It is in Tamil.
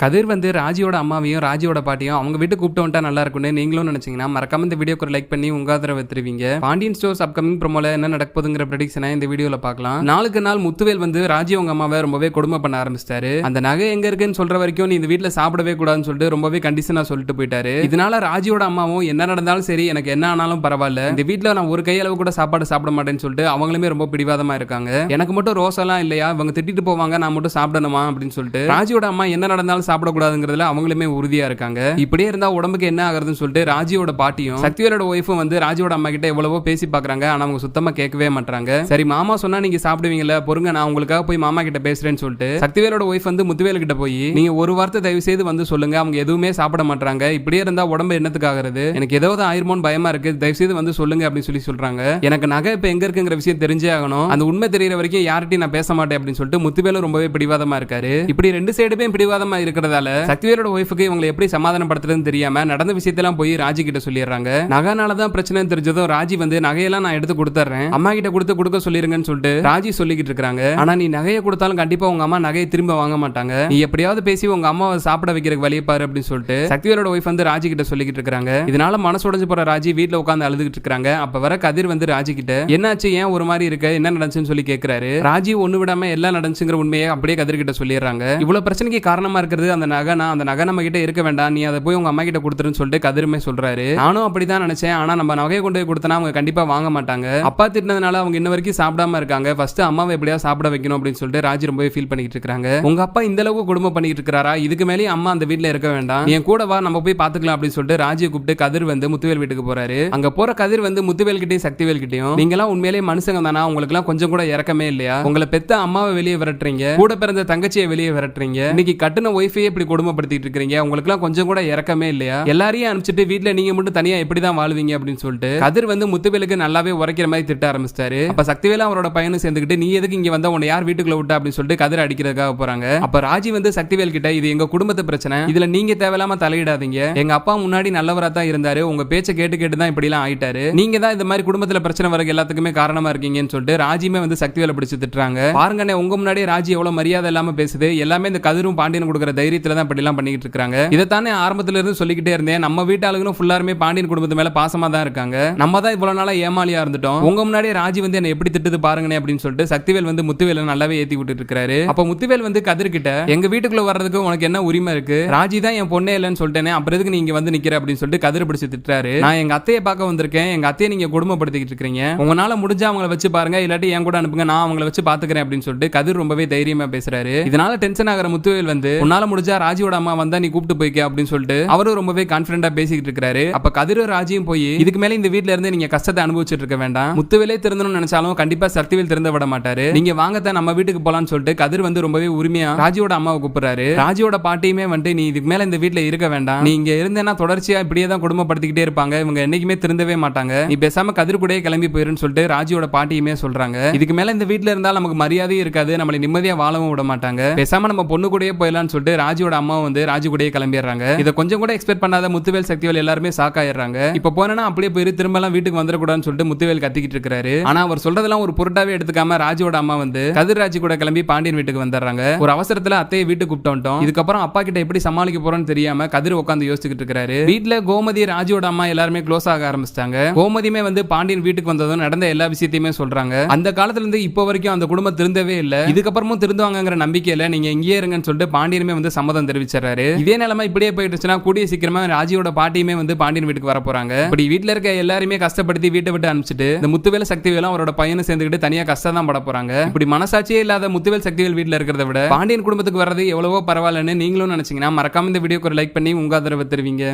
கதிர் வந்து ராஜியோட அம்மாவையும் ராஜியோட பாட்டியும் அவங்க வீட்டு கூப்பிட்டு வந்துட்டா நல்லா இருக்கும்னு நீங்களும் நினைச்சீங்கன்னா மறக்காம இந்த வீடியோக்கு லைக் பண்ணி உங்க ஆதரவை தருவீங்க. பாண்டியன் ஸ்டோர்ஸ் அப்கமிங் ப்ரோமோல என்ன நடக்க போதுங்கிற ப்ரெடிக்ஷனை இந்த வீடியோல பார்க்கலாம். நாளுக்கு நாள் முத்துவேல் வந்து ராஜி அவங்க அம்மாவை ரொம்பவே கொடுமை பண்ண ஆரம்பிச்சிட்டாரு. அந்த நகை எங்க இருக்குன்னு சொல்ற வரைக்கும் நீ இந்த வீட்டுல சாப்பிடவே கூடாதுன்னு சொல்லிட்டு ரொம்பவே கண்டிஷனா சொல்லிட்டு போயிட்டாரு. இதனால ராஜியோட அம்மாவும் என்ன நடந்தாலும் சரி எனக்கு என்ன ஆனாலும் பரவாயில்ல. இந்த வீட்டுல நான் ஒரு கையளவு கூட சாப்பாடு சாப்பிட மாட்டேன்னு சொல்லிட்டு அவங்களுமே ரொம்ப பிடிவாதமா இருக்காங்க. எனக்கு மட்டும் ரோசெல்லாம் இல்லையா? இவங்க திட்டிட்டு போவாங்க நான் மட்டும் சாப்பிடணுமா? அப்படின்னு சொல்லிட்டு ராஜியோட அம்மா என்ன நடந்தாலும் சாப்பிடக்கூடாதுங்கிறதுல அவங்களுமே உறுதியா இருக்காங்க. இப்படியே இருந்தா உடம்புக்கு என்ன ஆகுறதுன்னு சொல்லிட்டு ராஜியோட பாட்டியும் சக்திவேலோட ஒய்ஃபும் வந்து ராஜியோட அம்மா கிட்ட எவ்வளவோ பேசி பாக்குறாங்க ஆனா அவங்க சுத்தமா கேட்கவே மாட்டாங்க சரி மாமா சொன்னா நீங்க சாப்பிடுவீங்கல்ல பொறுங்க நான் உங்களுக்காக போய் மாமா கிட்ட பேசுறேன்னு சொல்லிட்டு சக்திவேலோட ஒய்ஃப் வந்து முத்துவேல் கிட்ட போய் நீங்க ஒரு வார்த்தை தயவு செய்து வந்து சொல்லுங்க. அவங்க எதுவுமே சாப்பிட மாட்டாங்க இப்படியே இருந்தா உடம்பு என்னத்துக்கு ஆகுறது? எனக்கு ஏதாவது ஆயிருமோன்னு பயமா இருக்கு. தயவு செய்து வந்து சொல்லுங்க அப்படின்னு சொல்லி சொல்றாங்க. எனக்கு நகை இப்ப எங்க இருக்குங்கிற விஷயம் தெரிஞ்சே ஆகணும். அந்த உண்மை தெரியற வரைக்கும் யார்கிட்டையும் நான் பேச மாட்டேன் அப்படின்னு சொல்லிட்டு முத்துவேலும் ரொம்பவே பிடிவாதமா இருக்காரு. இப்படி ரெண்டு சைடுமே பிடிவாதமா இருக்கிறதால சக்திவேலோட ஒய்ஃபுக்கு இவங்களை எப்படி சமாதானப்படுத்துறதுன்னு தெரியாம நடந்த விஷயத்தெல்லாம் போய் ராஜி கிட்ட சொல்லிடுறாங்க. நகைனால தான் பிரச்சனை தெரிஞ்சதும் ராஜி வந்து நகையெல்லாம் நான் எடுத்து கொடுத்துறேன் அம்மா கிட்ட கொடுத்து கொடுக்க சொல்லிருங்கன்னு சொல்லிட்டு ராஜி சொல்லிக்கிட்டு இருக்காங்க ஆனா நீ நகையை கொடுத்தாலும் கண்டிப்பா உங்க அம்மா நகையை திரும்ப வாங்க மாட்டாங்க. நீ எப்படியாவது பேசி உங்க அம்மாவை சாப்பிட வைக்கிறதுக்கு வழியை பாரு அப்படின்னு சொல்லிட்டு சக்திவேலோட ஒய்ஃப் வந்து ராஜி கிட்ட சொல்லிக்கிட்டு இருக்காங்க இதனால மனசு உடைஞ்சு போற ராஜி வீட்ல உட்காந்து அழுதுகிட்டு இருக்காங்க அப்ப வர கதிர் வந்து ராஜி கிட்ட என்னாச்சு? ஏன் ஒரு மாதிரி இருக்க? என்ன நடந்துச்சுன்னு சொல்லி கேட்கிறாரு ராஜி ஒண்ணு விடாம எல்லாம் நடந்துச்சுங்கிற உண்மையை அப்படியே கதிர் கிட்ட சொல்லிடுறாங்க. இவ்வளவு பிரச்சனைக்கு காரணமா இருக்கிறது அந்த நகை அந்த நகை நம்ம கிட்ட இருக்க வேண்டாம் நீ அதை போய் உங்க அம்மா கிட்ட கொடுத்துருன்னு சொல்லிட்டு கதிருமே சொல்றாரு. நானும் அப்படிதான் நினைச்சேன். ஆனா நம்ம நகையை கொண்டு போய் கொடுத்தனா அவங்க கண்டிப்பா வாங்க மாட்டாங்க. அப்பா திட்டினதுனால அவங்க இன்ன வரைக்கும் சாப்பிடாம இருக்காங்க. ஃபர்ஸ்ட் அம்மாவை எப்படியா சாப்பிட வைக்கணும் அப்படின்னு சொல்லிட்டு ராஜி ரொம்பவே ஃபீல் பண்ணிட்டு இருக்காங்க உங்க அப்பா இந்த அளவுக்கு குடும்பம் பண்ணிட்டு இருக்காரா இதுக்கு மேலே அம்மா அந்த வீட்டுல இருக்க வேண்டாம். என் கூட வா நம்ம போய் பாத்துக்கலாம் அப்படின்னு சொல்லிட்டு ராஜியை கூப்பிட்டு கதிர் வந்து முத்துவேல் வீட்டுக்கு போறாரு. அங்க போற கதிர் வந்து முத்துவேல் கிட்டையும் சக்திவேல் கிட்டையும் நீங்க எல்லாம் உண்மையிலேயே மனுஷங்க தானா? உங்களுக்கு எல்லாம் கொஞ்சம் கூட இறக்கமே இல்லையா? உங்களை பெத்த அம்மாவை வெளியே விரட்டுறீங்க. கூட பிறந்த தங்கச்சியை வெளியே விரட்டுறீங்க. இன்னைக்கு கட்டுன ஒய்ஃபே இப்படி கொடுமைப்படுத்திட்டு இருக்கீங்க உங்களுக்குலாம் கொஞ்சம் கூட இறக்கமே இல்லையா? எல்லாரையும் அனுப்பிச்சிட்டு வீட்டுல நீங்க மட்டும் தனியா எப்படி தான் வாழ்வீங்க அப்படின்னு சொல்லிட்டு கதிர் வந்து முத்துவேலுக்கு நல்லாவே உரைக்கிற மாதிரி திட்ட ஆரம்பிச்சிட்டாரு. அப்ப சக்திவேல அவரோட பையனும் சேர்ந்துக்கிட்டு நீ எதுக்கு இங்க வந்தா? உன்னை யார் வீட்டுக்குள்ள விட்டா? அப்படின்னு சொல்லிட்டு கதிர் அடிக்கிறதுக்காக போறாங்க. அப்ப ராஜி வந்து சக்திவேல் கிட்ட இது எங்க குடும்பத்து பிரச்சனை. இதுல நீங்க தேவையில்லாம தலையிடாதீங்க. எங்க அப்பா முன்னாடி நல்லவரா தான் இருந்தாரு. உங்க பேச்ச கேட்டு கேட்டு தான் இப்படி எல்லாம் ஆயிட்டாரு. நீங்க தான் இந்த மாதிரி குடும்பத்துல பிரச்சனை வரக்கு எல்லாத்துக்குமே காரணமா இருக்கீங்கன்னு சொல்லிட்டு ராஜியுமே வந்து சக்திவேலை பிடிச்சு திட்டுறாங்க. பாருங்கண்ணே உங்க முன்னாடி ராஜி எவ்வளவு மரியாதை இல்லாம பேசுது. எல்லாமே இந்த கதிரும் பாண்டியன் கொடுக்குற தைரியத்துல தான் இப்படி எல்லாம் பண்ணிட்டு இருக்காங்க. இதைத்தானே ஆரம்பத்துல இருந்து சொல்லிக்கிட்டே இருந்தேன். நம்ம வீட்டு ஆளுங்களும் ஃபுல்லாருமே பாண்டியன் குடும்பத்து மேல பாசமா தான் இருக்காங்க. நம்ம தான் இவ்வளவு நாளா ஏமாலியா இருந்துட்டோம். உங்க முன்னாடி ராஜி வந்து என்ன எப்படி திட்டுது பாருங்கண்ணே அப்படின்னு சொல்லிட்டு சக்திவேல் வந்து முத்துவேல நல்லாவே ஏத்தி விட்டுட்டு இருக்காரு. அப்ப முத்துவேல் வந்து கதிர்கிட்ட எங்க வீட்டுக்குள்ள வர்றதுக்கு உனக்கு என்ன உரிமை இருக்கு? ராஜி தான் என் பொண்ணே இல்லைன்னு சொல்லிட்டேனே அப்புறம் எதுக்கு நீங்க வந்து நிக்கிற? அப்படின்னு சொல்லிட்டு கதிர் பிடிச்சு திட்டுறாரு. நான் எங்க அத்தையை பார்க்க வந்திருக்கேன். எங்க அத்தையை நீங்க குடும்பப்படுத்திக்கிட்டு இருக்கீங்க. உங்களால முடிஞ்சா அவங்கள வச்சு பாருங்க. இல்லாட்டி என் கூட அனுப்புங்க. நான் அவங்கள வச்சு பாத்துக்கிறேன். அப்படின்னு சொல்லிட்டு கதிர் ரொம்பவே தைரியமா பேசுறாரு. இதனால டென்ஷன் ஆகிற முத்துவேல் வந்து உன்னால முடிஞ்சா ராஜியோட அம்மா வந்தா நீ கூப்பிட்டு போய்க்க அப்படின்னு சொல்லிட்டு அவரும் ரொம்பவே கான்பிடண்டா பேசிக்கிட்டு இருக்காரு அப்ப கதிரும் ராஜியும் போய் இதுக்கு மேல இந்த வீட்ல இருந்து நீங்க கஷ்டத்தை அனுபவிச்சுட்டு இருக்க வேண்டாம். முத்துவேலே திருந்தணும்னு நினைச்சாலும் கண்டிப்பா சக்திவேல் திறந்த விட மாட்டாரு. நீங்க வாங்கத்தான் நம்ம வீட்டுக்கு போலான்னு சொல்லிட்டு கதிர் வந்து ரொம்பவே உரிமையா ராஜியோட அம்மாவை கூப்பிடுறாரு. ராஜியோட பாட்டியுமே வந்துட்டு நீ இதுக்கு மேல இந்த வீட்டுல இருக்க வேண்டாம். நீ இங்க இருந்தேன்னா தொடர்ச்சியா இப்படியே தான் குடும்பப்படுத்திக்கிட்டே இருப்பாங்க. இவங்க என்னைக்குமே திருந்தவே மாட்டாங்க. நீ பேசாம கதிர் கூடயே கிளம்பி போயிருன்னு சொல்லிட்டு ராஜியோட பாட்டியுமே சொல்றாங்க. இதுக்கு மேல இந்த வீட்டுல இருந்தா நமக்கு மரியாதையும் இருக்காது. நம்மளை நிம்மதியா வாழவும் விட மாட்டாங்க. பேசாம நம்ம பொண்ணு கூடயே போயிடலாம்னு சொல்லிட்டு ராஜியோட அம்மா வந்து ராஜு கூடயே கிளம்பிடுறாங்க. இதை கொஞ்சம் கூட எக்ஸ்பெக்ட் பண்ணாத முத்துவேல் சக்திவேல் எல்லாருமே ஷாக் ஆயிடுறாங்க. இப்ப போனா அப்படியே போயிரு திரும்ப எல்லாம் வீட்டுக்கு வந்துடக்கூடாதுன்னு சொல்லிட்டு முத்துவேல் கத்திக்கிட்டு இருக்காரு. ஆனா அவர் சொல்றதெல்லாம் ஒரு பொருட்டாவே எடுத்துக்காம ராஜுவோட அம்மா வந்து கதிர் கூட கிளம்பி பாண்டியன் வீட்டுக்கு வந்துடுறாங்க. ஒரு அவசரத்துல அத்தையை வீட்டுக்கு கூப்பிட்டு வந்துட்டோம். இதுக்கப்புறம் அப்பா கிட்ட எப்படி சமாளிக்க போறோம்னு தெரியாம கதிர் உட்காந்து யோசிச்சுக்கிட்டு இருக்காரு. வீட்டுல கோமதி ராஜியோட அம்மா எல்லாருமே க்ளோஸ் ஆக ஆரம்பிச்சிட்டாங்க. கோமதியுமே வந்து பாண்டியன் வீட்டுக்கு வந்ததும் நடந்த எல்லா விஷயத்தையுமே சொல்றாங்க. அந்த காலத்துல இருந்து இப்போ வரைக்கும் அந்த குடும்பம் திருந்தவே இல்ல. இதுக்கப்புறமும் திருந்துவாங்கிற நம்பிக்கையில நீங்க இங்கேயே இருங்கன்னு சொல்லிட்டு பாண்டியனுமே வந்து சம்மதம் தெரிவிச்சிடறாரு. இதே நிலைமை இப்படியே போயிட்டுச்சுன்னா கூடிய சீக்கிரமா ராஜியோட பாட்டியுமே வந்து பாண்டியன் வீட்டுக்கு வர போறாங்க. இப்படி வீட்டுல இருக்க எல்லாருமே கஷ்டப்படுத்தி வீட்டை விட்டு அனுப்பிச்சிட்டு இந்த முத்துவேல சக்திவேலும் அவரோட பையனும் சேர்ந்துக்கிட்டு தனியா கஷ்டம் தான் பட போறாங்க. இப்படி மனசாட்சியே இல்லாத முத்துவேல் சக்திவேல் வீட்டுல இருக்கிறத விட பாண்டியன் குடும்பத்துக்கு வர்றது எவ்வளவோ பரவாயில்லன்னு நீங்களும் நினைச்சீங்கன்னா மறக்காம இந்த வீடியோக்கு ஒரு லைக் பண்ணி உங்க ஆதரவை தருவீங்க.